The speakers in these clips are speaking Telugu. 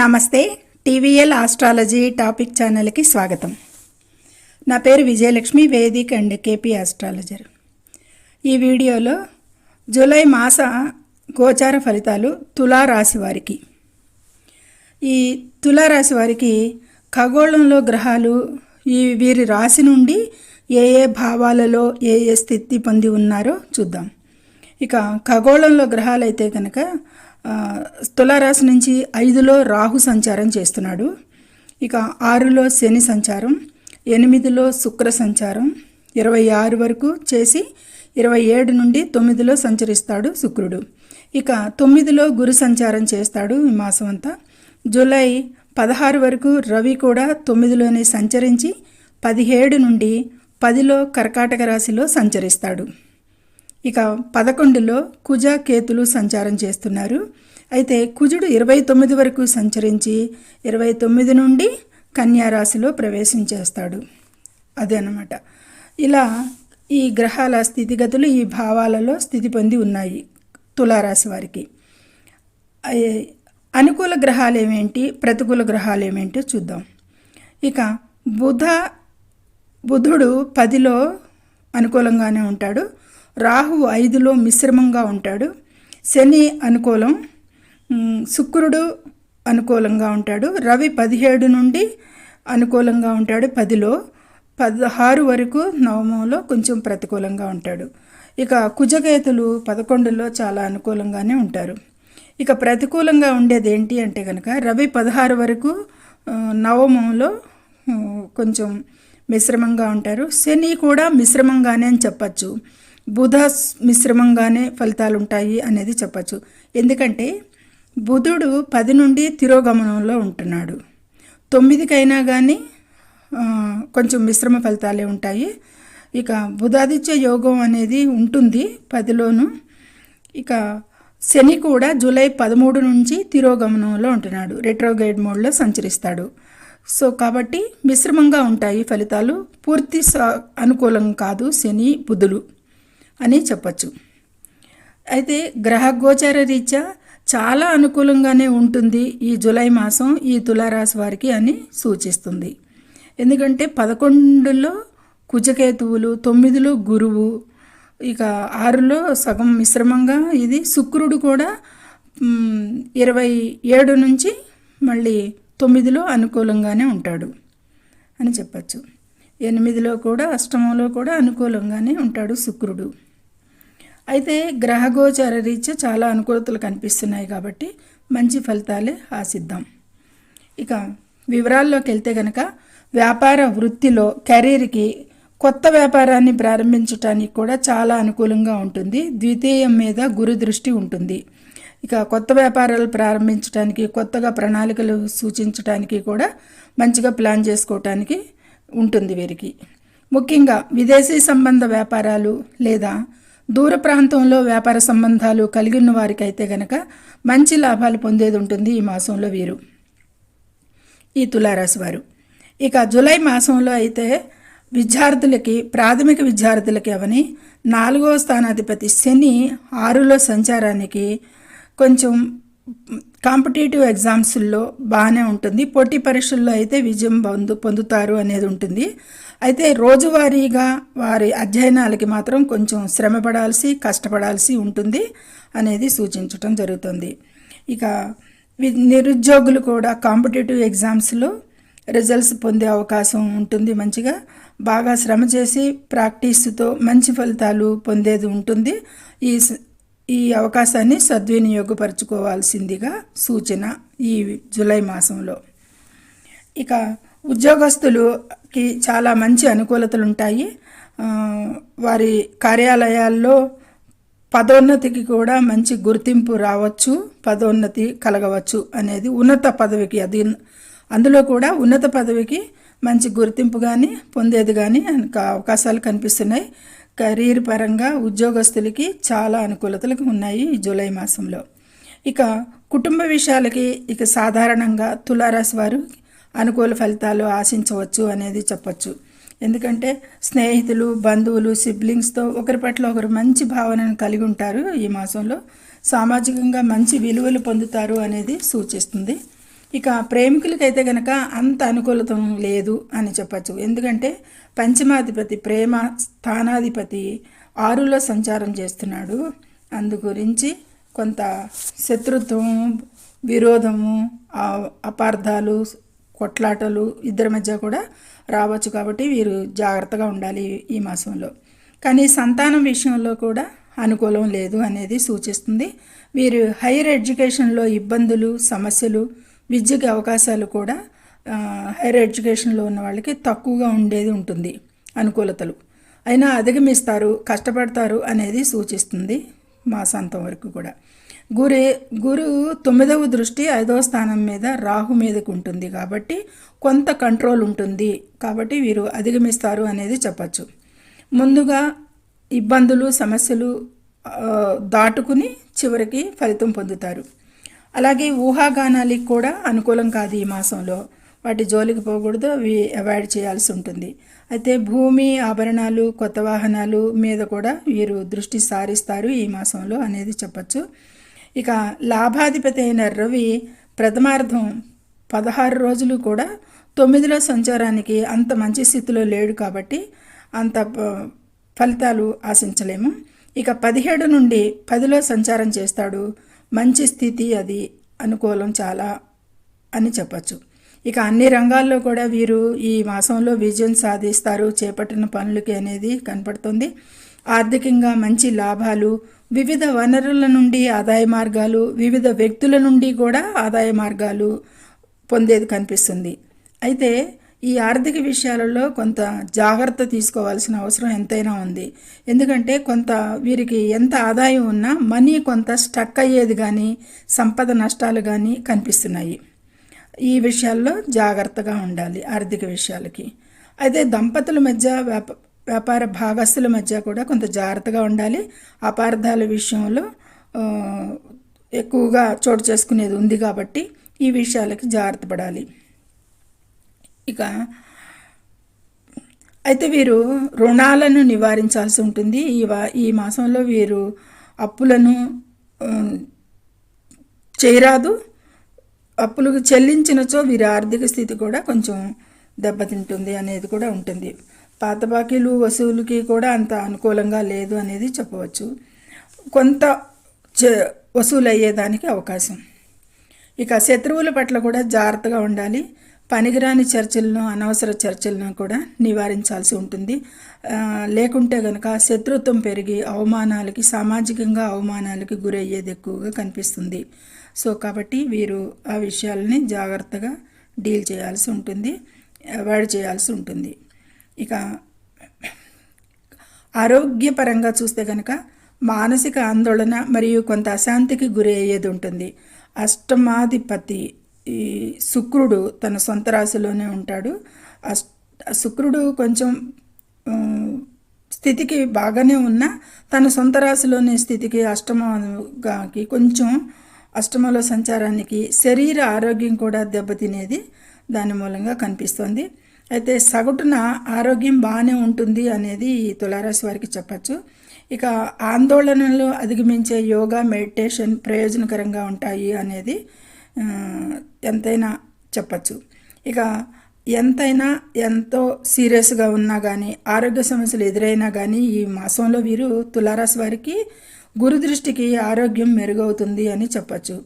నమస్తే టీవీఎల్ ఆస్ట్రాలజీ టాపిక్ ఛానల్కి స్వాగతం. నా పేరు Vijayalakshmi Vedic and KP astrologer. ఈ వీడియోలో జూలై మాస గోచార ఫలితాలు తులారాశి వారికి. ఈ తులారాశి వారికి ఖగోళంలో గ్రహాలు ఈ వీరి రాశి నుండి ఏ ఏ భావాలలో ఏ ఏ స్థితి పొంది ఉన్నారో చూద్దాం. ఇక ఖగోళంలో గ్రహాలు అయితే కనుక తులారాశి నుంచి ఐదులో రాహు సంచారం చేస్తున్నాడు. ఇక ఆరులో శని సంచారం ఎనిమిదిలో శుక్ర సంచారం ఇరవై ఆరు వరకు చేసి ఇరవై ఏడు నుండి తొమ్మిదిలో సంచరిస్తాడు శుక్రుడు. ఇక తొమ్మిదిలో గురు సంచారం చేస్తాడు ఈ మాసం అంతా జూలై పదహారు వరకు రవి కూడా తొమ్మిదిలోనే సంచరించి పదిహేడు నుండి పదిలో కర్కాటక రాశిలో సంచరిస్తాడు. ఇక పదకొండులో కుజ కేతులు సంచారం చేస్తున్నారు. అయితే కుజుడు ఇరవై తొమ్మిది వరకు సంచరించి ఇరవై తొమ్మిది నుండి కన్యారాశిలో ప్రవేశించేస్తాడు ప్రవేశం చేస్తాడు. అదే అన్నమాట. ఇలా ఈ గ్రహాల స్థితిగతులు ఈ భావాలలో స్థితి పొంది ఉన్నాయి తులారాశి వారికి. అనుకూల గ్రహాలు ఏమేంటి? ప్రతికూల గ్రహాలు ఏమేంటో చూద్దాం. ఇక బుధ బుధుడు పదిలో అనుకూలంగానే ఉంటాడు. రాహువు ఐదులో మిశ్రమంగా ఉంటాడు. శని అనుకూలం శుక్రుడు అనుకూలంగా ఉంటాడు. రవి పదిహేడు నుండి అనుకూలంగా ఉంటాడు. పదిలో పదహారు వరకు నవమంలో కొంచెం ప్రతికూలంగా ఉంటాడు. ఇక కుజకేతులు పదకొండులో చాలా అనుకూలంగానే ఉంటారు. ఇక ప్రతికూలంగా ఉండేది ఏంటి అంటే కనుక రవి పదహారు వరకు నవమంలో కొంచెం మిశ్రమంగా ఉంటారు. శని కూడా మిశ్రమంగానే అని చెప్పచ్చు. బుధ మిశ్రమంగానే ఫలితాలు ఉంటాయి అనేది చెప్పచ్చు. ఎందుకంటే బుధుడు పది నుండి తిరోగమనంలో ఉంటున్నాడు. తొమ్మిదికైనా కానీ కొంచెం మిశ్రమ ఫలితాలే ఉంటాయి. ఇక బుధాదిత్య యోగం అనేది ఉంటుంది పదిలోను. ఇక శని కూడా జూలై పదమూడు నుంచి తిరోగమనంలో ఉంటున్నాడు. రెట్రోగైడ్ మోడ్లో సంచరిస్తాడు. సో కాబట్టి మిశ్రమంగా ఉంటాయి ఫలితాలు. పూర్తి అనుకూలం కాదు శని బుధులు. అని చెప్పచ్చు. అయితే గ్రహ గోచార రీత్యా చాలా అనుకూలంగానే ఉంటుంది ఈ జూలై మాసం ఈ తులారాశి వారికి అని సూచిస్తుంది. ఎందుకంటే పదకొండులో కుజకేతువులు తొమ్మిదిలో గురువు ఇక ఆరులో సగం మిశ్రమంగా ఇది శుక్రుడు కూడా ఇరవై ఏడు నుంచి మళ్ళీ తొమ్మిదిలో అనుకూలంగానే ఉంటాడు అని చెప్పచ్చు. ఎనిమిదిలో కూడా అష్టమంలో కూడా అనుకూలంగానే ఉంటాడు శుక్రుడు. అయితే గ్రహగోచార రీత్యా చాలా అనుకూలతలు కనిపిస్తున్నాయి కాబట్టి మంచి ఫలితాలే ఆశిద్దాం. ఇక వివరాల్లోకి వెళ్తే కనుక వ్యాపార వృత్తిలో కెరీర్కి కొత్త వ్యాపారాన్ని ప్రారంభించడానికి కూడా చాలా అనుకూలంగా ఉంటుంది. ద్వితీయం మీద గురు దృష్టి ఉంటుంది. ఇక కొత్త వ్యాపారాలు ప్రారంభించడానికి కొత్తగా ప్రణాళికలు సూచించడానికి కూడా మంచిగా ప్లాన్ చేసుకోవటానికి ఉంటుంది వీరికి. ముఖ్యంగా విదేశీ సంబంధ వ్యాపారాలు లేదా దూర ప్రాంతంలో వ్యాపార సంబంధాలు కలిగి ఉన్న వారికైతే గనక మంచి లాభాలు పొందేది ఉంటుంది ఈ మాసంలో వీరు. ఈ తులారాశి వారు. ఇక జూలై మాసంలో అయితే విద్యార్థులకి ప్రాథమిక విద్యార్థులకి అవని నాలుగో స్థానాధిపతి శని ఆరులో సంచారానికి కొంచెం కాంపిటేటివ్ ఎగ్జామ్స్లో బాగానే ఉంటుంది. పోటీ పరీక్షల్లో అయితే విజయం పొందు పొందుతారు అనేది ఉంటుంది. అయితే రోజువారీగా వారి అధ్యయనాలకి మాత్రం కొంచెం శ్రమపడాల్సి కష్టపడాల్సి ఉంటుంది అనేది సూచించటం జరుగుతుంది. ఇక వి- నిరుద్యోగులు కూడా కాంపిటేటివ్ ఎగ్జామ్స్లో రిజల్ట్స్ పొందే అవకాశం ఉంటుంది మంచిగా. బాగా శ్రమ చేసి ప్రాక్టీస్తో మంచి ఫలితాలు పొందేది ఉంటుంది. ఈ ఈ అవకాశాన్ని సద్వినియోగపరచుకోవాల్సిందిగా సూచన ఈ జూలై మాసంలో. ఇక ఉద్యోగస్తులకి చాలా మంచి అనుకూలతలు ఉంటాయి వారి కార్యాలయాల్లో పదోన్నతికి కూడా మంచి గుర్తింపు రావచ్చు పదోన్నతి కలగవచ్చు అనేది ఉన్నత పదవికి అది అందులో కూడా ఉన్నత పదవికి మంచి గుర్తింపు కానీ పొందేది కానీ అవకాశాలు కనిపిస్తున్నాయి. కెరీర్ పరంగా ఉద్యోగస్తులకి చాలా అనుకూలతలు ఉన్నాయి ఈ జూలై మాసంలో. ఇక కుటుంబ విషయాలకి ఇక సాధారణంగా తులారాశి వారు అనుకూల ఫలితాలు ఆశించవచ్చు అనేది చెప్పచ్చు. ఎందుకంటే స్నేహితులు బంధువులు సిబ్లింగ్స్తో ఒకరి పట్ల ఒకరు మంచి భావనను కలిగి ఉంటారు ఈ మాసంలో. సామాజికంగా మంచి విలువలు పొందుతారు అనేది సూచిస్తుంది. ఇక ప్రేమికులకైతే కనుక అంత అనుకూలత లేదు అని చెప్పచ్చు. ఎందుకంటే పంచమాధిపతి ప్రేమ స్థానాధిపతి ఆరులో సంచారం చేస్తున్నాడు. అందు గురించి కొంత శత్రుత్వం విరోధము అపార్థాలు కొట్లాటలు ఇద్దరి మధ్య కూడా రావచ్చు కాబట్టి వీరు జాగ్రత్తగా ఉండాలి ఈ మాసంలో. కానీ సంతానం విషయంలో కూడా అనుకూలం లేదు అనేది సూచిస్తుంది. వీరు హైయర్ ఎడ్యుకేషన్లో ఇబ్బందులు సమస్యలు విద్యకి అవకాశాలు కూడా హైయర్ ఎడ్యుకేషన్లో ఉన్న వాళ్ళకి తక్కువగా ఉండేది ఉంటుంది అనుకూలతలు. అయినా అధిగమిస్తారు కష్టపడతారు అనేది సూచిస్తుంది మాసాంతం వరకు కూడా. గురి గురు తొమ్మిదవ దృష్టి ఐదవ స్థానం మీద రాహు మీదకు ఉంటుంది కాబట్టి కొంత కంట్రోల్ ఉంటుంది కాబట్టి వీరు అధిగమిస్తారు అనేది చెప్పచ్చు. ముందుగా ఇబ్బందులు సమస్యలు దాటుకుని చివరికి ఫలితం పొందుతారు. అలాగే ఊహాగానాలకి కూడా అనుకూలం కాదు ఈ మాసంలో. వాటి జోలికి పోకూడదు అవి అవాయిడ్ చేయాల్సి ఉంటుంది. అయితే భూమి ఆభరణాలు కొత్త వాహనాలు మీద కూడా వీరు దృష్టి సారిస్తారు ఈ మాసంలో అనేది చెప్పచ్చు. ఇక లాభాధిపతి అయిన రవి ప్రథమార్థం పదహారు రోజులు కూడా తొమ్మిదిలో సంచారానికి అంత మంచి స్థితిలో లేడు కాబట్టి అంత ఫలితాలు ఆశించలేము. ఇక పదిహేడు నుండి పదిలో సంచారం చేస్తాడు మంచి స్థితి అది అనుకూలం చాలా అని చెప్పచ్చు. ఇక అన్ని రంగాల్లో కూడా వీరు ఈ మాసంలో విజయం సాధిస్తారు. చేపట్టిన పనులకి అనేది కనపడుతుంది. ఆర్థికంగా మంచి లాభాలు వివిధ వనరుల నుండి ఆదాయ మార్గాలు వివిధ వ్యక్తుల నుండి కూడా ఆదాయ మార్గాలు పొందేది కనిపిస్తుంది. అయితే ఈ ఆర్థిక విషయాలలో కొంత జాగ్రత్త తీసుకోవాల్సిన అవసరం ఎంతైనా ఉంది. ఎందుకంటే కొంత వీరికి ఎంత ఆదాయం ఉన్నా మనీ కొంత స్టక్ అయ్యేది కానీ సంపద నష్టాలు కానీ కనిపిస్తున్నాయి. ఈ విషయాల్లో జాగ్రత్తగా ఉండాలి ఆర్థిక విషయాలకి. అయితే దంపతుల మధ్య వ్యాప వ్యాపార భాగస్తుల మధ్య కూడా కొంత జాగ్రత్తగా ఉండాలి. అపార్థాల విషయంలో ఎక్కువగా చోటు చేసుకునేది ఉంది కాబట్టి ఈ విషయాలకి జాగ్రత్త పడాలి. ఇక అయితే వీరు రుణాలను నివారించాల్సి ఉంటుంది. ఈ ఈ మాసంలో వీరు అప్పులను చేయరాదు. అప్పులు చెల్లించినచో వీరి ఆర్థిక స్థితి కూడా కొంచెం దెబ్బతింటుంది అనేది కూడా ఉంటుంది. పాత బాకీలు వసూలుకి కూడా అంత అనుకూలంగా లేదు అనేది చెప్పవచ్చు. కొంత వసూలు అయ్యేదానికి అవకాశం. ఇక శత్రువుల పట్ల కూడా జాగ్రత్తగా ఉండాలి. పనికిరాని చర్చలను అనవసర చర్చలను కూడా నివారించాల్సి ఉంటుంది. లేకుంటే కనుక శత్రుత్వం పెరిగి అవమానాలకి సామాజికంగా అవమానాలకి గురయ్యేది ఎక్కువగా కనిపిస్తుంది. సో కాబట్టి వీరు ఆ విషయాలని జాగ్రత్తగా డీల్ చేయాల్సి ఉంటుంది అవాయిడ్ చేయాల్సి ఉంటుంది. ఇక ఆరోగ్యపరంగా చూస్తే కనుక మానసిక ఆందోళన మరియు కొంత అశాంతికి గురి అయ్యేది ఉంటుంది. అష్టమాధిపతి ఈ శుక్రుడు తన సొంత రాశిలోనే ఉంటాడు. శుక్రుడు కొంచెం స్థితికి బాగానే ఉన్నా తన సొంత రాశిలోని స్థితికి అష్టమకి కొంచెం అష్టమలో సంచారానికి శరీర ఆరోగ్యం కూడా దెబ్బతినేది దాని మూలంగా కనిపిస్తుంది. అయితే సగటున ఆరోగ్యం బాగానే ఉంటుంది అనేది ఈ తులారాశి వారికి చెప్పచ్చు. ఇక ఆందోళనలు అధిగమించే యోగా మెడిటేషన్ ప్రయోజనకరంగా ఉంటాయి అనేది ఎంతైనా చెప్పచ్చు. ఇక ఎంతైనా ఎంతో సీరియస్గా ఉన్నా కానీ ఆరోగ్య సమస్యలు ఎదురైనా కానీ ఈ మాసంలో వీరు తులారాశి వారికి గురు దృష్టికి ఆరోగ్యం మెరుగవుతుంది అని చెప్పచ్చు.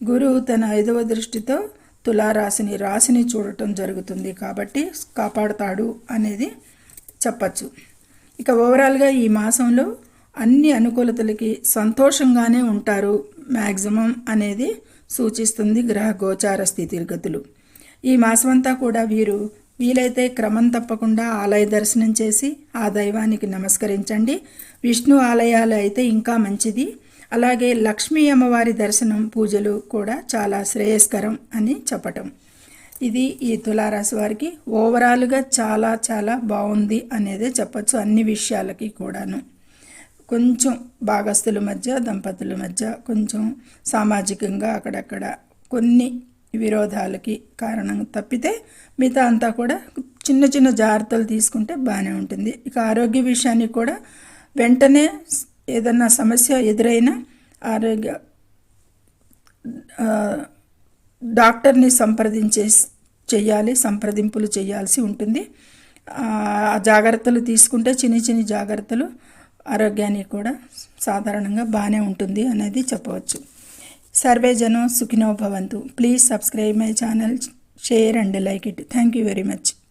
గురు తన ఐదవ దృష్టితో తులారాశిని రాశిని చూడటం జరుగుతుంది కాబట్టి కాపాడుతాడు అనేది చెప్పచ్చు. ఇక ఓవరాల్గా ఈ మాసంలో అన్ని అనుకూలతలకి సంతోషంగానే ఉంటారు మ్యాక్సిమం అనేది సూచిస్తుంది గ్రహ గోచార స్థితిగతులు ఈ మాసమంతా కూడా వీరు వీలైతే క్రమం తప్పకుండా ఆలయ దర్శనం చేసి ఆ దైవానికి నమస్కరించండి. విష్ణు ఆలయాలు అయితే ఇంకా మంచిది. అలాగే లక్ష్మీ అమ్మవారి దర్శనం పూజలు కూడా చాలా శ్రేయస్కరం అని చెప్పటం. ఇది ఈ తులారాశి వారికి ఓవరాల్గా చాలా చాలా బాగుంది అనేదే చెప్పచ్చు అన్ని విషయాలకి కూడాను. కొంచెం భాగస్తుల మధ్య దంపతుల మధ్య కొంచెం సామాజికంగా అక్కడక్కడ కొన్ని విరోధాలకి కారణం తప్పితే మిగతా అంతా కూడా చిన్న చిన్న జాగ్రత్తలు తీసుకుంటే బాగానే ఉంటుంది. ఇక ఆరోగ్య విషయానికి కూడా వెంటనే ఏదన్నా సమస్య ఎదురైనా ఆరోగ్య డాక్టర్ని సంప్రదించే చేయాలి సంప్రదింపులు చేయాల్సి ఉంటుంది. ఆ జాగ్రత్తలు తీసుకుంటే చిన్ని చిన్ని జాగ్రత్తలు ఆరోగ్యానికి కూడా సాధారణంగా బాగానే ఉంటుంది అనేది చెప్పవచ్చు. సర్వే జనం Sukhinobhavantu please subscribe my channel share and like it. Thank you very much.